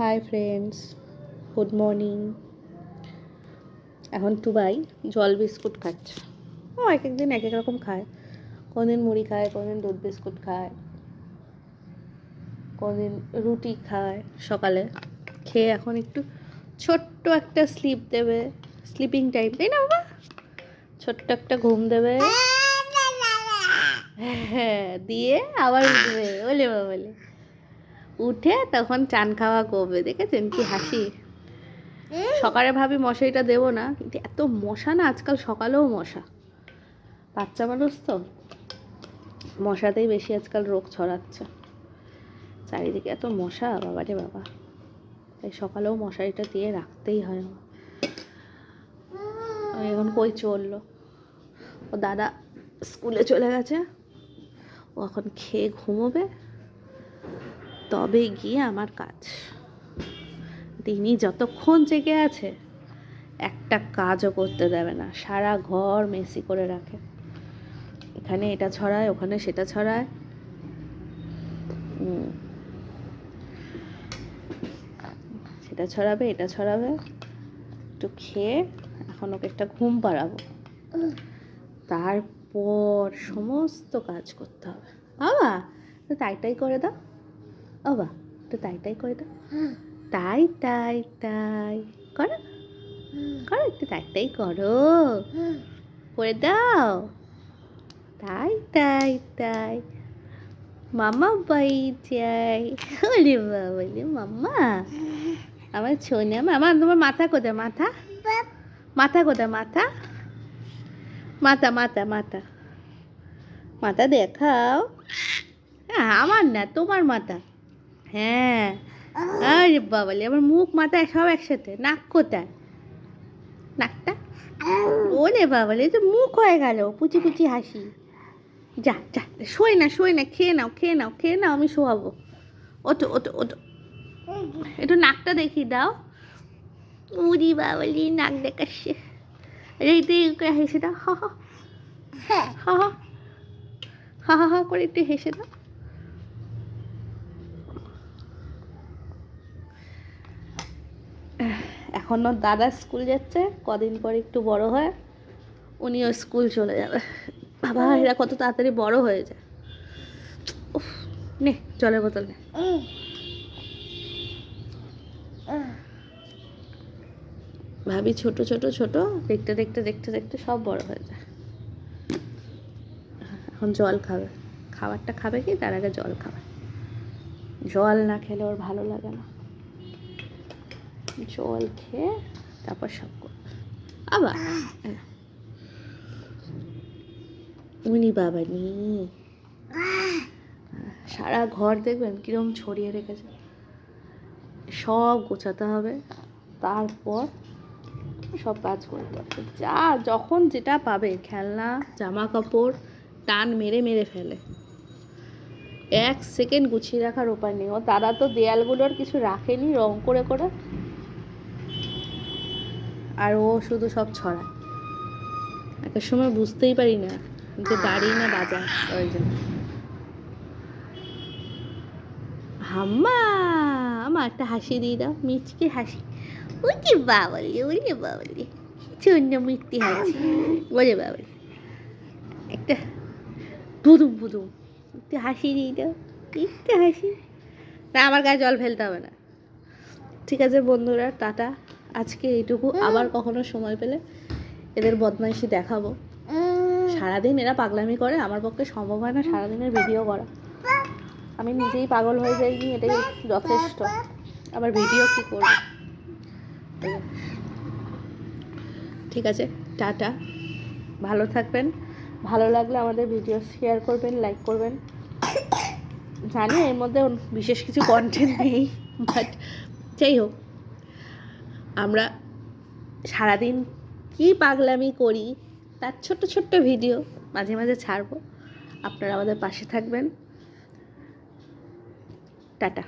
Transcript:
Hi friends good morning এখন টুবাই জল biscuit খাচ্ছে। ও এক এক দিন এক এক রকম খায়। কোনদিন মুড়ি খায় কোনদিন দুধ বিস্কুট খায়। কোনদিন রুটি খায় সকালে। খেয়ে এখন একটু ছোট্ট একটা স্লিপ দেবে। স্লিপিং টাইম তাই না বাবা? ছোট্ট একটা ঘুম দেবে। হ্যাঁ দিয়ে আবার উঠবে। বলে বাবা বলে। উঠে তখন চান খাওয়া করবে দেখেছেন কি হাসি? সকালে ভাবি মশারিটা দেবো না কিন্তু এত মশা না আজকাল সকালেও মশা। বাচ্চা মানুষ তো মশাতেই বেশি আজকাল রোগ ছড়াচ্ছে। চারিদিকে এত মশা বাবা রে বাবা। তাই সকালেও মশারিটা দিয়ে রাখতেই হয়। আমার। আমি এখন কই চলল? ও দাদা স্কুলে চলে গেছে। ও এখন খেয়ে ঘুমোবে। তবে গিয়ে আমার কাজ। তিনি যতক্ষণ জেগে আছে, একটা কাজও করতে দেবে না, সারা ঘর মেসি করে রাখে। এখানে এটা ছড়ায়, ওখানে সেটা ছড়ায়। সেটা ছড়াবে, এটা ছড়াবে। একটু খেয়ে এখন ওকে একটা ঘুম পাড়াবো। তারপর সমস্ত কাজ করতে হবে। বাবা একটু তাই তাই করে দাও। বাবা একটু তাই তাই করে দাও। তাই তাই তাই। করো। করো একটু, তাই তাই করো। করে দাও। তাই তাই তাই। মামা বাই যাই ওরে বাবা মাম্মা আমার ছোনে মামা তোমার মাথা কোথায়? মাথা? মাথা কোথায়? মাথা? মাথা মাথা মাথা। মাথা দেখাও। হ্যাঁ আমার না, তোমার মাথা। হ্যাঁ। আরে বাবালে আমার মুখ মাথা সব একসাথে নাক কোথায়? নাকটা? ওরে বাবালে তো মুখ হয়ে গেল পুচি পুচি হাসি। যা যা শোয় না শোয় না খেয়ে নাও খেয়ে নাও খেয়ে নাও আমি শোয়াবো। ওটো ওটো ওটো একটু নাকটা দেখি দাও। উরি বাবালি নাক দেখাচ্ছে। এইতে হেসে দাও হ হ। হ হ। হা হা হা করে একটু হেসে দাও। এখন ওর দাদা স্কুল যাচ্ছে, কদিন পর একটু বড় হয়, উনিও স্কুল চলে যাবে। বাবা, এরা কত তাড়াতাড়ি বড় হয়ে যায়। নে, জলের বোতল নে। ভাবি ছোট ছোট ছোট, দেখতে দেখতে দেখতে দেখতে সব বড় হয়ে যায়। এখন জল খাবে। খাবারটা খাবে কি? তার আগে জল খাবে। জল না খেলে ওর ভালো লাগে না। জল খেয়ে তারপর সব আবার। উনি বাবা নি। সারা ঘর দেখবেন কিরম ছড়িয়ে রেখেছে। সব গোছাতে হবে, তারপর সব কাজ করতে হবে। যা, যখন যেটা পাবে, খেলনা জামা কাপড় টান মেরে মেরে ফেলে। এক সেকেন্ড গুছিয়ে রাখার উপায় নেই। ও, তারা তো দেয়ালগুলোর কিছু রাখেনি, রং করে করে আর ও শুধু সব ছড়ায়। একটা সময় বুঝতেই পারি না যে দাঁড়িয়ে না বাজায় ওই জন্য হাম্মা, আমার একটা হাসি দিয়ে দাও, মিচকে হাসি। ওরে বাবালি ওরে বাবালি, চন্য মিথ্যে হাসি। ওরে বাবালি, একটা বুদুম বুদুম, একটু হাসি দিয়ে দাও, একটু হাসি। না, আমার গায়ে জল ফেলতে হবে না। ঠিক আছে বন্ধুরা, টাটা। আজকে এইটুকু। আবার কখনো সময় পেলে এদের বদমাইশি দেখাবো। সারাদিন এরা পাগলামি করে আমার পক্ষে সম্ভব হয় না সারাদিনের ভিডিও করা। আমি নিজেই পাগল হয়ে যাই নি এটাই যথেষ্ট। আবার ভিডিও কি করব? ঠিক আছে টাটা। ভালো থাকবেন। ভালো লাগলে আমাদের ভিডিও শেয়ার করবেন লাইক করবেন। জানি এর মধ্যে বিশেষ কিছু কন্টেন্ট নেই বাট যাই হোক। আমরা সারাদিন কি পাগলামি করি, তার ছোট্ট ছোট্ট ভিডিও মাঝে মাঝে ছাড়বো। আপনারা আমাদের পাশে থাকবেন। টাটা।